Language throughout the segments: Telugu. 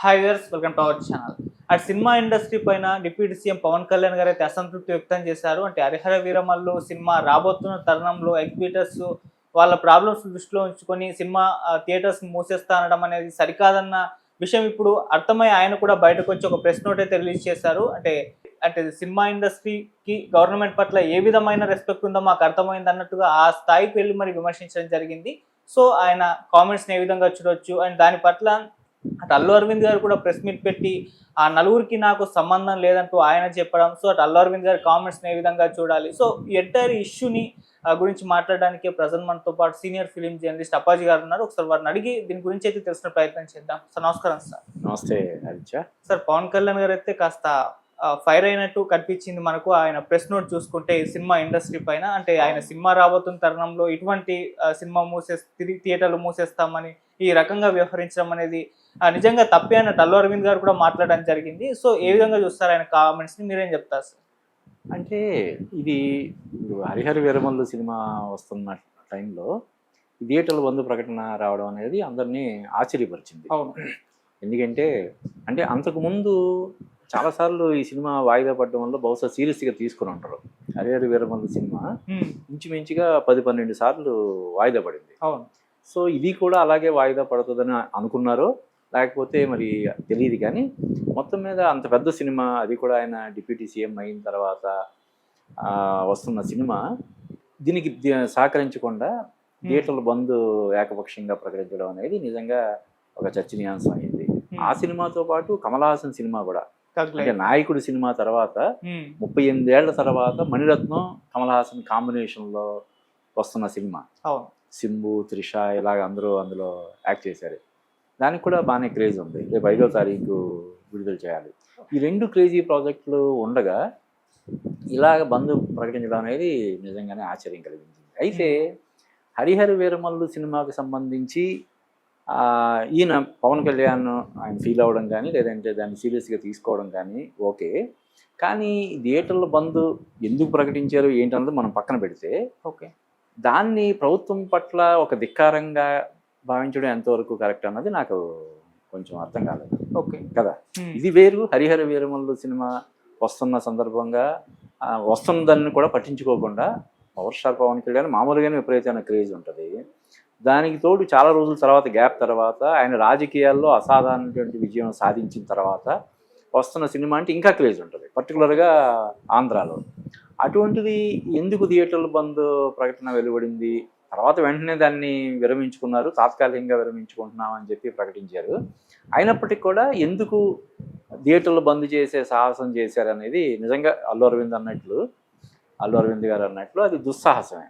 హైవర్స్ వెల్కమ్ టు అవర్ ఛానల్. అటు సినిమా ఇండస్ట్రీ పైన డిప్యూటీ సీఎం పవన్ కళ్యాణ్ గారు అయితే అసంతృప్తి వ్యక్తం చేశారు. అంటే హరిహర వీరమల్లు సినిమా రాబోతున్న తరుణంలో ఎగ్జిబిటర్స్ వాళ్ళ ప్రాబ్లమ్స్ దృష్టిలో ఉంచుకొని సినిమా థియేటర్స్ మూసేస్తా అనడం అనేది సరికాదన్న విషయం ఇప్పుడు అర్థమై ఆయన కూడా బయటకు వచ్చి ఒక ప్రెస్ నోట్ అయితే రిలీజ్ చేశారు. అంటే అంటే సినిమా ఇండస్ట్రీకి గవర్నమెంట్ పట్ల ఏ విధమైన రెస్పెక్ట్ ఉందో మాకు అర్థమైంది అన్నట్టుగా ఆ స్థాయికి వెళ్ళి మరి విమర్శించడం జరిగింది. సో ఆయన కామెంట్స్ని ఏ విధంగా చూడొచ్చు? అండ్ దాని పట్ల అటు అల్లు అరవింద్ గారు కూడా ప్రెస్ మీట్ పెట్టి ఆ నలుగురికి నాకు సంబంధం లేదంటూ ఆయన చెప్పడం సో అటు అల్లు అరవింద్ గారి కామెంట్స్ని ఏ విధంగా చూడాలి? సో ఎంటైర్ ఇష్యూని గురించి మాట్లాడడానికి ప్రజెంట్ మనతో పాటు సీనియర్ ఫిలిం జర్నలిస్ట్ అప్పాజీ గారు ఉన్నారు. ఒకసారి వారిని అడిగి దీని గురించి అయితే తెలిసిన ప్రయత్నం చేద్దాం. సార్ నమస్కారం సార్. నమస్తే సార్ పవన్ కళ్యాణ్ గారు అయితే కాస్త ఫైర్ అయినట్టు కనిపించింది మనకు. ఆయన ప్రెస్ నోట్ చూసుకుంటే సినిమా ఇండస్ట్రీ పైన అంటే ఆయన సినిమా రాబోతున్న తరుణంలో ఇటువంటి సినిమా మూసే థియేటర్లు మూసేస్తామని ఈ రకంగా వ్యవహరించడం అనేది నిజంగా తప్పే అన్నట్టు అల్లు అరవింద్ గారు కూడా మాట్లాడడం జరిగింది. సో ఏ విధంగా చూస్తారు ఆయన కామెంట్స్ని? మీరేం చెప్తారు సార్? అంటే ఇది హరిహర వీరమల్లు సినిమా వస్తున్న టైంలో థియేటర్ల బంధు ప్రకటన రావడం అనేది అందరినీ ఆశ్చర్యపరిచింది. అవును. ఎందుకంటే అంటే అంతకుముందు చాలాసార్లు ఈ సినిమా వాయిదా పడడం వల్ల బహుశా సీరియస్గా తీసుకుని ఉంటారు. హరిహర వీరమల్లు సినిమా ఇంచుమించుగా పది పన్నెండు సార్లు వాయిదా పడింది. అవును. సో ఇది కూడా అలాగే వాయిదా పడుతుందని అనుకున్నారో. లేకపోతే మరి తెలియదు కానీ మొత్తం మీద అంత పెద్ద సినిమా అది కూడా ఆయన డిప్యూటీ సీఎం అయిన తర్వాత ఆ, వస్తున్న సినిమా దీనికి సహకరించకుండా థియేటర్ల బంద్ ఏకపక్షంగా ప్రకటించడం అనేది నిజంగా ఒక చర్చనీయాంశం అయింది. ఆ సినిమాతో పాటు కమల్ హాసన్ సినిమా కూడా. అంటే నాయకుడు సినిమా తర్వాత ముప్పై ఎనిమిదేళ్ళ తర్వాత మణిరత్నం కమల్ హాసన్ కాంబినేషన్లో వస్తున్న సినిమా. సింబు త్రిష ఇలాగ అందరూ అందులో యాక్ట్ చేశారు. దానికి కూడా బాగానే క్రేజ్ ఉంది. రేపు ఐదో తారీఖు విడుదల చేయాలి. ఈ రెండు క్రేజీ ప్రాజెక్టులు ఉండగా ఇలాగ బంద్ ప్రకటించడం అనేది నిజంగానే ఆశ్చర్యం కలిగించింది. అయితే హరిహర వీరమల్లు సినిమాకి సంబంధించి ఈయన పవన్ కళ్యాణ్ ఆయన ఫీల్ అవ్వడం కానీ లేదంటే దాన్ని సీరియస్గా తీసుకోవడం కానీ ఓకే. కానీ థియేటర్ల బంద్ ఎందుకు ప్రకటించారు ఏంటన్నది మనం పక్కన పెడితే ఓకే. దాన్ని ప్రభుత్వం పట్ల ఒక ధిక్కారంగా భావించడం ఎంతవరకు కరెక్ట్ అన్నది నాకు కొంచెం అర్థం కాలేదు. ఓకే. కదా? ఇది వేరు హరిహర వీరమల్లు సినిమా వస్తున్న సందర్భంగా ఆ, వస్తున్నదాన్ని కూడా పట్టించుకోకుండా పవర్ స్టార్ పవన్ కళ్యాణ్ మామూలుగానే విపరీతమైన క్రేజ్ ఉంటుంది. దానికి తోడు చాలా రోజుల తర్వాత గ్యాప్ తర్వాత ఆయన రాజకీయాల్లో అసాధారణటువంటి విజయం సాధించిన తర్వాత వస్తున్న సినిమా అంటే ఇంకా క్రేజ్ ఉంటుంది. పర్టికులర్గా ఆంధ్రాలో. అటువంటిది ఎందుకు థియేటర్ల బంద్ ప్రకటన వెలువడింది? తర్వాత వెంటనే దాన్ని విరమించుకున్నారు. తాత్కాలికంగా విరమించుకుంటున్నాం అని చెప్పి ప్రకటించారు. అయినప్పటికీ కూడా ఎందుకు థియేటర్లు బంద్ చేసే సాహసం చేశారు అనేది నిజంగా అల్లు అరవింద్ అన్నట్లు అల్లు అరవింద్ గారు అన్నట్లు అది దుస్సాహసమే.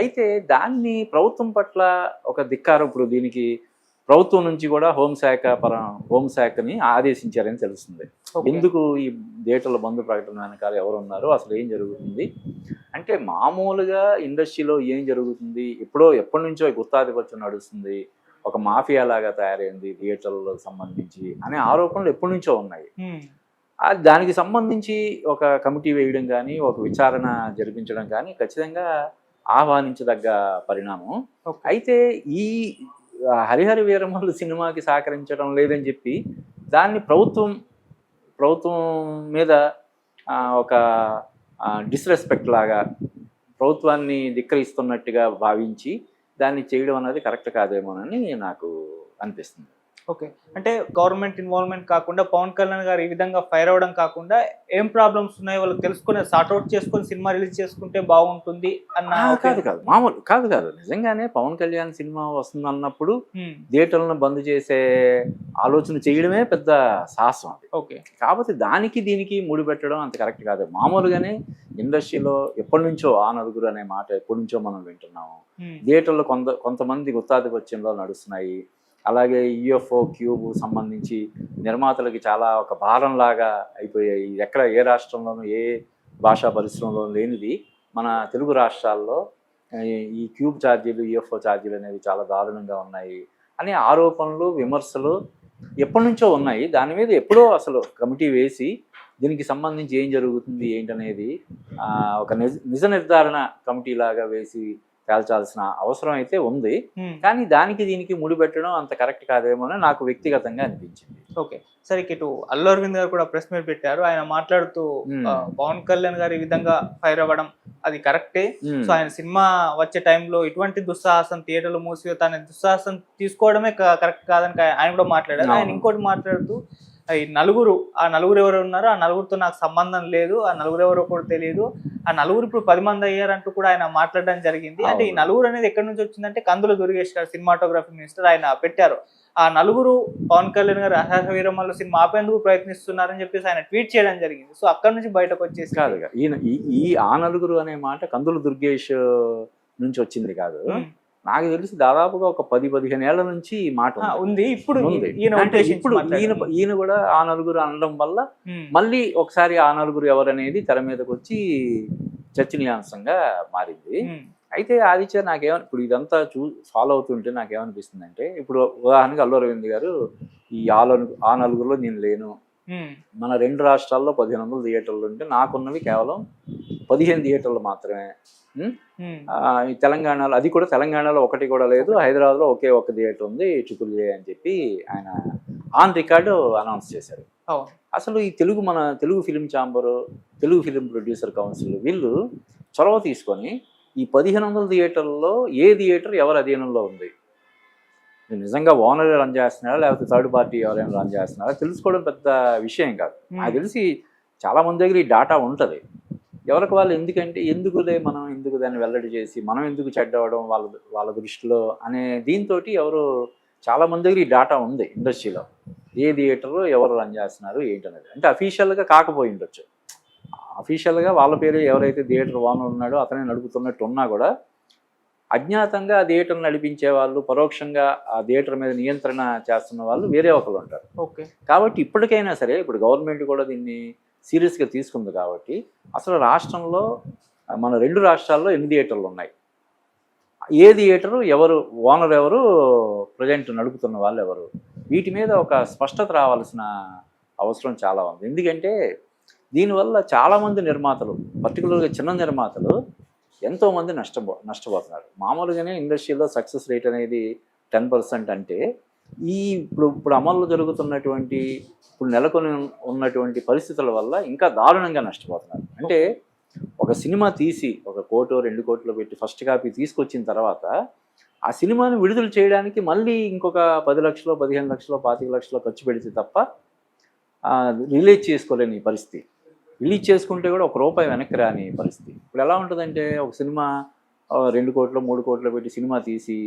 అయితే దాన్ని ప్రభుత్వం పట్ల ఒక ధిక్కారం ఇప్పుడు దీనికి ప్రభుత్వం నుంచి కూడా హోంశాఖ పర హోంశాఖని ఆదేశించారని తెలుస్తుంది. ఎందుకు ఈ థియేటర్ల బంధు ప్రకటన వెనకాల ఎవరు ఉన్నారు అసలు ఏం జరుగుతుంది? అంటే మామూలుగా ఇండస్ట్రీలో ఏం జరుగుతుంది? ఎప్పుడో ఎప్పటి నుంచో గుత్తాధిపత్యం నడుస్తుంది. ఒక మాఫియా లాగా తయారైంది థియేటర్లకు సంబంధించి అనే ఆరోపణలు ఎప్పటి నుంచో ఉన్నాయి. దానికి సంబంధించి ఒక కమిటీ వేయడం కానీ ఒక విచారణ జరిపించడం కానీ ఖచ్చితంగా ఆహ్వానించదగ్గ పరిణామం. అయితే ఈ హరిహర వీరమల్లు సినిమాకి సహకరించడం లేదని చెప్పి దాన్ని ప్రభుత్వం ప్రభుత్వం మీద ఒక డిస్రెస్పెక్ట్ లాగా ప్రభుత్వాన్ని ధిక్కరిస్తున్నట్టుగా భావించి దాన్ని చేయడం అనేది కరెక్ట్ కాదేమోనని నాకు అనిపిస్తుంది. ఓకే. అంటే గవర్నమెంట్ ఇన్వాల్వ్మెంట్ కాకుండా పవన్ కళ్యాణ్ గారు ఈ విధంగా ఫైర్ అవ్వడం కాకుండా ఏం ప్రాబ్లమ్స్ ఉన్నాయో వాళ్ళకి తెలుసుకుని సార్ట్అవుట్ చేసుకొని సినిమా రిలీజ్ చేసుకుంటే బాగుంటుంది అన్న కాదు కాదు. మామూలు కాదు కాదు. నిజంగానే పవన్ కళ్యాణ్ సినిమా వస్తుంది అన్నప్పుడు థియేటర్లను బంద్ చేసే ఆలోచన చేయడమే పెద్ద సాహసం అది. ఓకే. కాకపోతే దానికి దీనికి ముడి పెట్టడం అంత కరెక్ట్ కాదు. మామూలుగానే ఇండస్ట్రీలో ఎప్పటి నుంచో ఆ నలుగురు అనే మాట ఎప్పటి నుంచో మనం వింటున్నాము. థియేటర్లో కొంత కొంతమంది గుత్తాధిపత్యంలో నడుస్తున్నాయి. అలాగే ఈఎఫ్ఓ క్యూబ్ సంబంధించి నిర్మాతలకి చాలా ఒక భారంలాగా అయిపోయాయి. ఎక్కడ ఏ రాష్ట్రంలోనూ ఏ భాషా పరిశ్రమలో లేనిది మన తెలుగు రాష్ట్రాల్లో ఈ క్యూబ్ ఛార్జీలు ఈఎఫ్ఓ ఛార్జీలు అనేవి చాలా దారుణంగా ఉన్నాయి అనే ఆరోపణలు విమర్శలు ఎప్పటి నుంచో ఉన్నాయి. దాని మీద ఎప్పుడో అసలు కమిటీ వేసి దీనికి సంబంధించి ఏం జరుగుతుంది ఏంటనేది ఒక నిజ నిజ నిర్ధారణ కమిటీ లాగా వేసి తేల్చాల్సిన అవసరం అయితే ఉంది. కానీ దానికి దీనికి ముడిపెట్టడం అంత కరెక్ట్ కాదేమో అని నాకు వ్యక్తిగతంగా అనిపించింది. ఓకే. సరే ఇటు అల్లు అరవింద్ గారు కూడా ప్రెస్ మీట్ పెట్టారు. ఆయన మాట్లాడుతూ పవన్ కళ్యాణ్ గారు ఈ విధంగా ఫైర్ అవ్వడం అది కరెక్టే. సో ఆయన సినిమా వచ్చే టైంలో ఇటువంటి దుస్సాహసం థియేటర్లు మూసివేత అనే దుస్సాహసం తీసుకోవడమే కరెక్ట్ కాదని ఆయన కూడా మాట్లాడారు. ఆయన. ఇంకోటి మాట్లాడుతూ ఈ నలుగురు ఆ నలుగురు ఎవరు ఉన్నారో ఆ నలుగురితో నాకు సంబంధం లేదు ఆ నలుగురు ఎవరో కూడా తెలియదు ఆ నలుగురు ఇప్పుడు పది మంది అయ్యారంటూ కూడా ఆయన మాట్లాడడం జరిగింది అంటే ఈ. నలుగురు అనేది ఎక్కడి నుంచి వచ్చిందంటే కందుల దుర్గేష్ గారు సినిమాటోగ్రఫీ మినిస్టర్ ఆయన పెట్టారు ఆ నలుగురు పవన్ కళ్యాణ్ గారు అర్హ వీరమ్మలు సినిమా ఆపేందుకు ప్రయత్నిస్తున్నారని చెప్పేసి ఆయన ట్వీట్ చేయడం జరిగింది సో అక్కడ నుంచి బయటకు వచ్చేసి కాదు. ఈయన ఈ- ఆ నలుగురు అనే మాట కందులు దుర్గేష్ నుంచి వచ్చింది కాదు. నాకు తెలిసి దాదాపుగా ఒక పది పదిహేను ఏళ్ళ నుంచి ఈ మాట ఉంది. ఇప్పుడు అంటే ఇప్పుడు ఈయన. ఈయన కూడా ఆ నలుగురు అనడం వల్ల. మళ్ళీ ఒకసారి ఆ నలుగురు ఎవరనేది తెర మీదకి వచ్చి చర్చనీయాంశంగా మారింది. అయితే ఆదిత్య నాకేమని ఇప్పుడు ఇదంతా చూ ఫాలో అవుతుంటే నాకేమనిపిస్తుంది అంటే ఇప్పుడు ఉదాహరణకి అల్లు అరవింద్ గారు ఈ ఆ నలుగు ఆ నలుగురిలో నేను లేను. మన రెండు రాష్ట్రాల్లో పదిహేను వందల థియేటర్లు ఉంటే నాకున్నవి కేవలం పదిహేను థియేటర్లు మాత్రమే. తెలంగాణలో అది కూడా తెలంగాణలో ఒకటి కూడా లేదు. హైదరాబాద్లో ఒకే ఒక థియేటర్ ఉంది ఏ అని చెప్పి ఆయన ఆన్ రికార్డు అనౌన్స్ చేశారు. అసలు ఈ తెలుగు మన Telugu film chamber Telugu film producer council వీళ్ళు చొరవ తీసుకొని ఈ పదిహేను వందల థియేటర్లలో ఏ థియేటర్ ఎవరి అధీనంలో ఉంది? నిజంగా ఓనర్ రన్ చేస్తున్నారా? లేకపోతే థర్డ్ పార్టీ ఎవరైనా రన్ చేస్తున్నారా? తెలుసుకోవడం పెద్ద విషయం కాదు. నాకు తెలిసి చాలా మంది దగ్గర ఈ డాటా ఉంటుంది. ఎవరికి వాళ్ళు ఎందుకంటే ఎందుకులే మనం ఎందుకు దాన్ని వెల్లడి చేసి మనం ఎందుకు చెడ్డవడం వాళ్ళ వాళ్ళ దృష్టిలో అనే దీంతో ఎవరు చాలా మంది దగ్గర ఈ డాటా ఉంది ఇండస్ట్రీలో. ఏ థియేటర్ ఎవరు రన్ చేస్తున్నారు ఏంటనేది. అంటే అఫీషియల్గా కాకపోయి ఉండొచ్చు. అఫీషియల్గా వాళ్ళ పేరు ఎవరైతే థియేటర్ ఓనర్ ఉన్నాడో అతనే నడుపుతున్నట్టు ఉన్నా కూడా అజ్ఞాతంగా ఆ థియేటర్ నడిపించే వాళ్ళు పరోక్షంగా ఆ థియేటర్ మీద నియంత్రణ చేస్తున్న వాళ్ళు వేరే ఒకరు ఉంటారు. ఓకే. కాబట్టి ఇప్పటికైనా సరే ఇప్పుడు గవర్నమెంట్ కూడా దీన్ని సీరియస్గా తీసుకుంది కాబట్టి అసలు రాష్ట్రంలో మన రెండు రాష్ట్రాల్లో ఎన్ని థియేటర్లు ఉన్నాయి? ఏ థియేటరు ఎవరు ఓనర్ ఎవరు ప్రజెంట్ నడుపుతున్న వాళ్ళు ఎవరు? వీటి మీద ఒక స్పష్టత రావాల్సిన అవసరం చాలా ఉంది. ఎందుకంటే దీనివల్ల చాలామంది నిర్మాతలు పర్టికులర్గా చిన్న నిర్మాతలు ఎంతోమంది నష్టపో నష్టపోతున్నారు. మామూలుగానే ఇండస్ట్రీలో సక్సెస్ రేట్ అనేది టెన్ పర్సెంట్ అంటే ఈ ఇప్పుడు ఇప్పుడు అమల్లో జరుగుతున్నటువంటి ఇప్పుడు నెలకొని ఉన్నటువంటి పరిస్థితుల వల్ల ఇంకా దారుణంగా నష్టపోతున్నారు. అంటే ఒక సినిమా తీసి ఒక కోటో రెండు కోట్లు పెట్టి ఫస్ట్ కాపీ తీసుకొచ్చిన తర్వాత ఆ సినిమాను విడుదల చేయడానికి మళ్ళీ ఇంకొక పది లక్షలు పదిహేను లక్షలు పాతిక లక్షలు ఖర్చు పెడితే తప్ప రిలీజ్ చేసుకోలేని పరిస్థితి. రిలీజ్ చేసుకుంటే కూడా ఒక రూపాయి వెనక్కి రాని పరిస్థితి. ఇప్పుడు ఎలా ఉంటుందంటే ఒక సినిమా రెండు కోట్లు మూడు కోట్లు పెట్టి సినిమా తీసి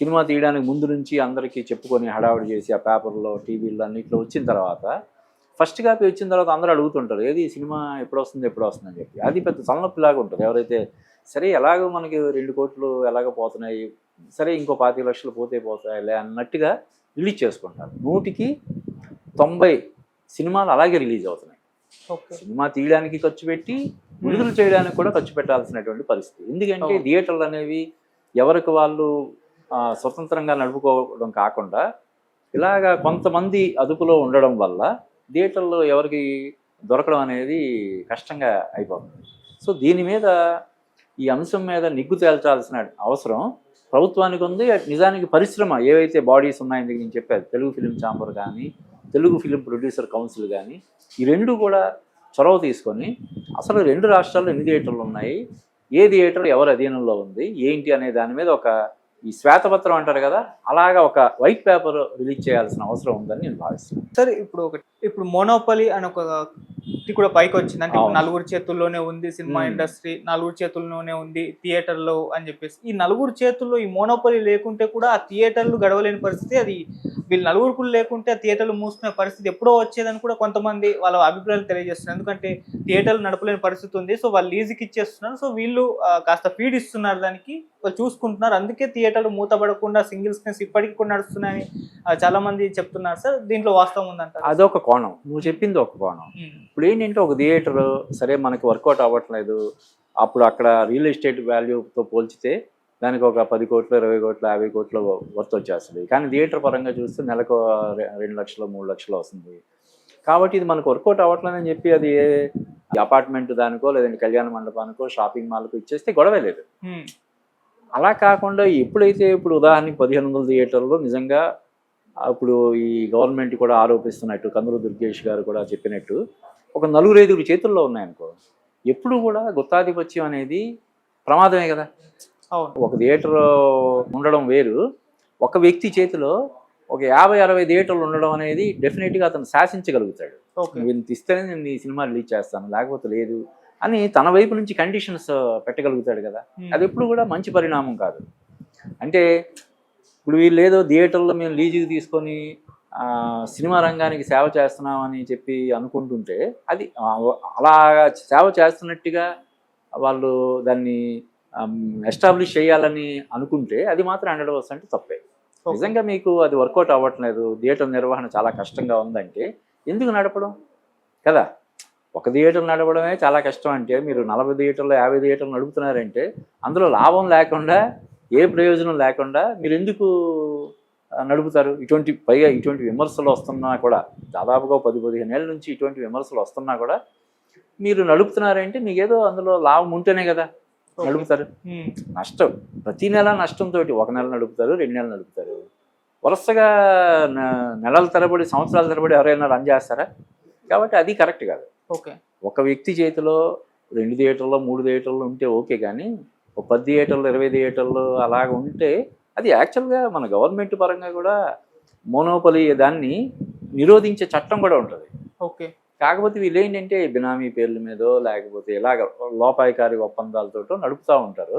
సినిమా తీయడానికి ముందు నుంచి అందరికీ చెప్పుకొని హడావుడి చేసి ఆ పేపర్లో టీవీలో అన్నిట్లో వచ్చిన తర్వాత ఫస్ట్ కాపీ వచ్చిన తర్వాత అందరూ అడుగుతుంటారు ఏది సినిమా ఎప్పుడు వస్తుంది ఎప్పుడు వస్తుంది అని చెప్పి. అది పెద్ద తలనొప్పిలాగా ఉంటుంది. ఎవరైతే సరే ఎలాగో మనకి రెండు కోట్లు ఎలాగో పోతున్నాయి సరే ఇంకో పాతిక లక్షలు పోతే పోతాయిలే అన్నట్టుగా రిలీజ్ చేసుకుంటారు. నూటికి తొంభై సినిమాలు అలాగే రిలీజ్ అవుతున్నాయి. సినిమా తీయడానికి ఖర్చు పెట్టి విడుదల చేయడానికి కూడా ఖర్చు పెట్టాల్సినటువంటి పరిస్థితి. ఎందుకంటే. థియేటర్లు అనేవి ఎవరికి వాళ్ళు స్వతంత్రంగా నడుపుకోవడం కాకుండా ఇలాగా కొంతమంది అదుపులో ఉండడం వల్ల థియేటర్లు ఎవరికి దొరకడం అనేది కష్టంగా అయిపోతుంది. సో దీని మీద ఈ అంశం మీద నిగ్గు తేల్చాల్సిన అవసరం ప్రభుత్వానికి ఉంది. నిజానికి పరిశ్రమ ఏవైతే బాడీస్ ఉన్నాయని నేను చెప్పాను. తెలుగు ఫిలిం ఛాంబర్ కానీ తెలుగు ఫిలిం ప్రొడ్యూసర్ కౌన్సిల్ కానీ ఈ రెండు కూడా చొరవ తీసుకొని అసలు రెండు రాష్ట్రాల్లో ఎన్ని థియేటర్లు ఉన్నాయి? ఏ థియేటర్ ఎవరి అధీనంలో ఉంది? ఏంటి అనే దాని మీద ఒక ఈ శ్వేతపత్రం అంటారు కదా అలాగా ఒక వైట్ పేపర్ రిలీజ్ చేయాల్సిన అవసరం ఉందని నేను భావిస్తున్నాను. సరే ఇప్పుడు ఒక ఇప్పుడు మోనోపలి అని ఒక కూడా పైకి వచ్చింది. అంటే. నలుగురు చేతుల్లోనే ఉంది సినిమా. ఇండస్ట్రీ నలుగురు చేతుల్లోనే ఉంది థియేటర్లో అని చెప్పేసి. ఈ నలుగురు చేతుల్లో ఈ మోనోపలి లేకుంటే కూడా ఆ థియేటర్లు గడవలేని పరిస్థితి. అది వీళ్ళు నలుగురు లేకుంటే థియేటర్లు మూసుకునే పరిస్థితి ఎప్పుడో వచ్చేదని కూడా కొంతమంది వాళ్ళ అభిప్రాయాలు తెలియజేస్తున్నారు. ఎందుకంటే థియేటర్లు నడపలేని పరిస్థితి ఉంది. సో వాళ్ళు లీజుకి ఇచ్చేస్తున్నారు. సో వీళ్ళు కాస్త ఫీడ్ ఇస్తున్నారు దానికి. వాళ్ళు చూసుకుంటున్నారు. అందుకే థియేటర్లు మూతపడకుండా సింగిల్ స్క్రీన్స్ ఇప్పటికి కూడా నడుస్తున్నాయని చాలా మంది చెప్తున్నారు సార్. దీంట్లో వాస్తవం ఉందంటారు. అదొక కోణం. నువ్వు చెప్పింది ఒక కోణం. ఇప్పుడు ఏంటంటే ఒక థియేటర్ సరే మనకి వర్కౌట్ అవ్వట్లేదు. అప్పుడు అక్కడ రియల్ ఎస్టేట్ వాల్యూతో పోల్చితే దానికి ఒక పది కోట్లు ఇరవై కోట్లు యాభై కోట్లు వర్త్ వచ్చేస్తుంది. కానీ థియేటర్ పరంగా చూస్తే నెలకు రెండు లక్షలు మూడు లక్షలు వస్తుంది. కాబట్టి ఇది మనకు వర్కౌట్ అవ్వట్లేదని చెప్పి అది అపార్ట్మెంట్ దానికో లేదంటే కళ్యాణ మండపానికో షాపింగ్ మాల్కో ఇచ్చేస్తే గొడవే లేదు. అలా కాకుండా ఎప్పుడైతే ఇప్పుడు ఉదాహరణకి పదిహేను వందల థియేటర్లో నిజంగా అప్పుడు ఈ గవర్నమెంట్ కూడా ఆరోపిస్తున్నట్టు కందులు దుర్గేష్ గారు కూడా చెప్పినట్టు ఒక నలుగురు ఐదుగురు చేతుల్లో ఉన్నాయనుకో ఎప్పుడు కూడా గుత్తాధిపత్యం అనేది ప్రమాదమే కదా. ఒక థియేటర్ ఉండడం వేరు. ఒక వ్యక్తి చేతిలో ఒక యాభై అరవై థియేటర్లు ఉండడం అనేది డెఫినెట్గా అతను శాసించగలుగుతాడు. ఇంత ఇస్తేనే నేను ఈ సినిమా రిలీజ్ చేస్తాను లేకపోతే లేదు అని తన వైపు నుంచి కండిషన్స్ పెట్టగలుగుతాడు కదా. అది ఎప్పుడు కూడా మంచి పరిణామం కాదు. అంటే ఇప్పుడు వీళ్ళు ఏదో థియేటర్లో మేము లీజుకి తీసుకొని సినిమా రంగానికి సేవ చేస్తున్నామని చెప్పి అనుకుంటుంటే అది అలా సేవ చేస్తున్నట్టుగా వాళ్ళు దాన్ని ఎస్టాబ్లిష్ చేయాలని అనుకుంటే అది మాత్రం హండ్రెడ్ పర్సెంట్ తప్పే. నిజంగా మీకు అది వర్కౌట్ అవ్వట్లేదు థియేటర్ నిర్వహణ చాలా కష్టంగా ఉందంటే ఎందుకు నడపడం? కదా? ఒక థియేటర్ నడపడమే చాలా కష్టం అంటే మీరు నలభై థియేటర్లు యాభై థియేటర్లు నడుపుతున్నారంటే అందులో లాభం లేకుండా ఏ ప్రయోజనం లేకుండా మీరు ఎందుకు నడుపుతారు? ఇటువంటి పైగా ఇటువంటి విమర్శలు వస్తున్నా కూడా దాదాపుగా పది పదిహేను ఏళ్ళ నుంచి ఇటువంటి విమర్శలు వస్తున్నా కూడా మీరు నడుపుతున్నారంటే మీకు ఏదో అందులో లాభం ఉంటేనే కదా. నడుపుతారు. Hmm. నష్టం. ప్రతి నెల నష్టంతో ఒక నెల నడుపుతారు రెండు నెలలు నడుపుతారు. వరుసగా నెలల తరబడి సంవత్సరాల తరబడి ఎవరైనా రన్ చేస్తారా? కాబట్టి అది కరెక్ట్ కాదు. ఓకే ఒక వ్యక్తి చేతిలో రెండు థియేటర్లో మూడు థియేటర్లు ఉంటే ఓకే కానీ ఒక పది థియేటర్లు ఇరవై థియేటర్లు అలాగ ఉంటే అది యాక్చువల్గా మన గవర్నమెంట్ పరంగా కూడా మోనోపలి దాన్ని నిరోధించే చట్టం కూడా ఉంటుంది. ఓకే కాకపోతే వీళ్ళు ఏంటంటే బినామీ పేర్ల మీదో లేకపోతే ఇలాగ లోపాయికారి ఒప్పందాలతోటో నడుపుతూ ఉంటారు.